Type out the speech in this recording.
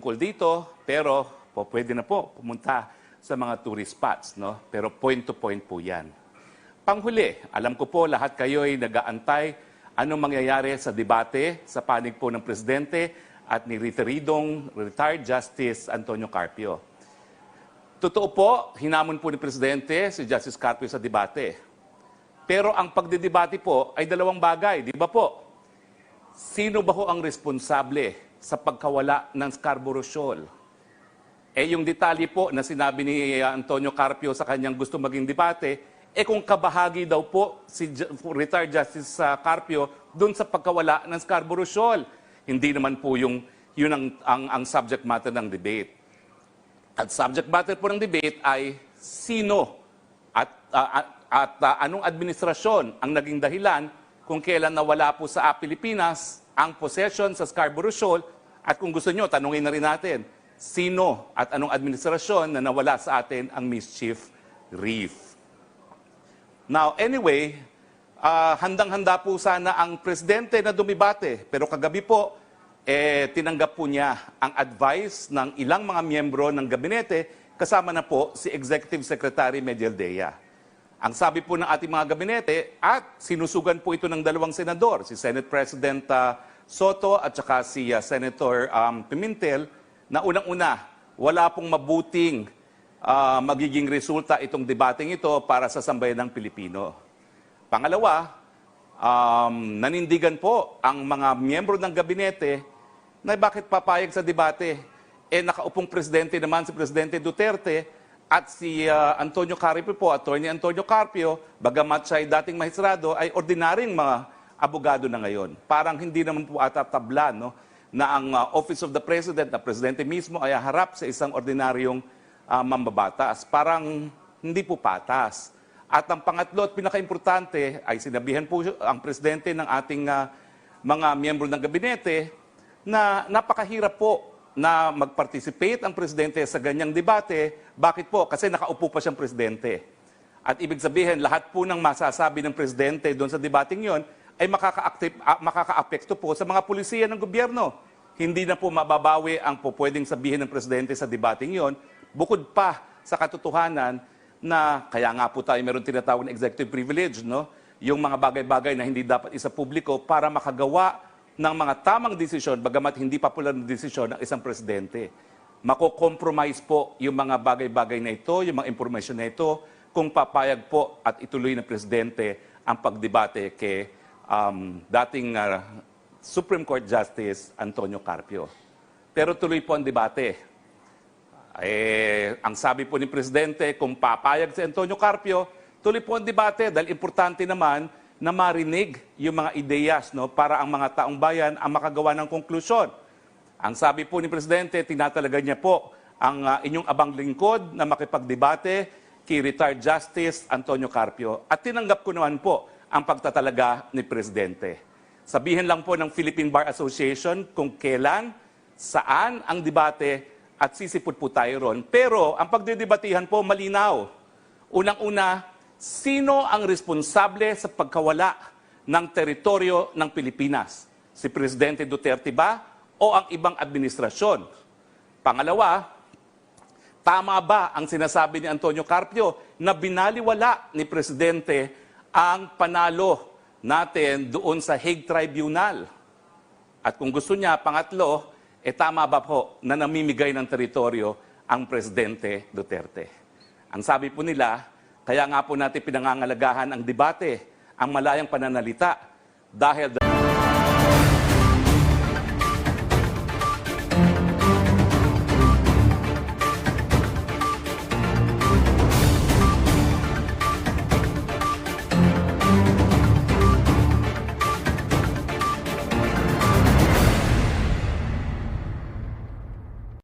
tungkol dito, pero po, pwede na po pumunta sa mga tourist spots, no? Pero point to point po yan. Panghuli, alam ko po lahat kayo ay nag-aantay anong mangyayari sa debate sa panig po ng Presidente at ni retiridong retired Justice Antonio Carpio. Totoo po, hinamon po ni Presidente si Justice Carpio sa debate. Pero ang pagdidebate po ay dalawang bagay, di ba po? Sino ba ho ang responsable sa pagkawala ng Scarborough Shoal? Eh yung detalye po na sinabi ni Antonio Carpio sa kanyang gusto maging debate, eh kung kabahagi daw po si retired Justice uh, Carpio doon sa pagkawala ng Scarborough Shoal. Hindi naman po yung, yun ang, ang, ang subject matter ng debate. At subject matter po ng debate ay sino at, uh, at, at uh, anong administrasyon ang naging dahilan kung kailan nawala po sa Pilipinas ang possession sa Scarborough Shoal at kung gusto nyo, tanungin na rin natin, sino at anong administrasyon na nawala sa atin ang Mischief Reef. Now, anyway, ah, handang-handa po sana ang presidente na dumibate. Pero kagabi po, eh, tinanggap po niya ang advice ng ilang mga miyembro ng gabinete, kasama na po si Executive Secretary Mediel Dea. Ang sabi po ng ating mga gabinete, at sinusugan po ito ng dalawang senador, si Senate President ah, Soto at saka si ah, Senator um, Pimentel, na unang-una, wala pong mabuting ah, magiging resulta itong debating ito para sa sambayan ng Pilipino. Pangalawa, um, nanindigan po ang mga miyembro ng gabinete na bakit papayag sa debate. Eh nakaupong presidente naman si Presidente Duterte at si ah, Antonio Carpio po, Attorney Antonio Carpio, bagamat siya ay dating mahisrado, ay ordinaryong mga abogado na ngayon. Parang hindi naman po ata tabla no, na ang ah, Office of the President, na Presidente mismo ay harap sa isang ordinaryong ah, mambabatas. Parang hindi po patas. At ang pangatlo at pinakaimportante ay sinabihan po ang presidente ng ating ah, mga miyembro ng gabinete na napakahirap po na mag-participate ang presidente sa ganyang debate. Bakit po? Kasi nakaupo pa siyang presidente. At ibig sabihin, lahat po ng masasabi ng presidente doon sa debating yon ay makaka-active- ah, makaka-apekto po sa mga pulisiya ng gobyerno. Hindi na po mababawi ang po pwedeng sabihin ng presidente sa debating yon, bukod pa sa katotohanan na kaya nga po tayo meron tinatawag na executive privilege, no? yung mga bagay-bagay na hindi dapat isa publiko para makagawa ng mga tamang desisyon, bagamat hindi popular na desisyon ng isang presidente. Mako-compromise po yung mga bagay-bagay na ito, yung mga information na ito, kung papayag po at ituloy ng presidente ang pagdebate kay um, dating uh, Supreme Court Justice Antonio Carpio. Pero tuloy po ang debate. Eh, ang sabi po ni Presidente, kung papayag si Antonio Carpio, tuloy po ang debate dahil importante naman na marinig yung mga ideyas no, para ang mga taong bayan ang makagawa ng konklusyon. Ang sabi po ni Presidente, tinatalaga niya po ang ah, inyong abang lingkod na makipagdebate kay retired Justice Antonio Carpio. At tinanggap ko naman po ang pagtatalaga ni Presidente. Sabihin lang po ng Philippine Bar Association kung kailan, saan ang debate at sisipot po tayo ron. Pero ang pagdidebatihan po malinaw. Unang-una, sino ang responsable sa pagkawala ng teritoryo ng Pilipinas? Si Presidente Duterte ba o ang ibang administrasyon? Pangalawa, tama ba ang sinasabi ni Antonio Carpio na binaliwala ni Presidente ang panalo natin doon sa Hague Tribunal? At kung gusto niya, pangatlo, eh tama ba po na namimigay ng teritoryo ang Presidente Duterte? Ang sabi po nila, kaya nga po natin pinangangalagahan ang debate, ang malayang pananalita, dahil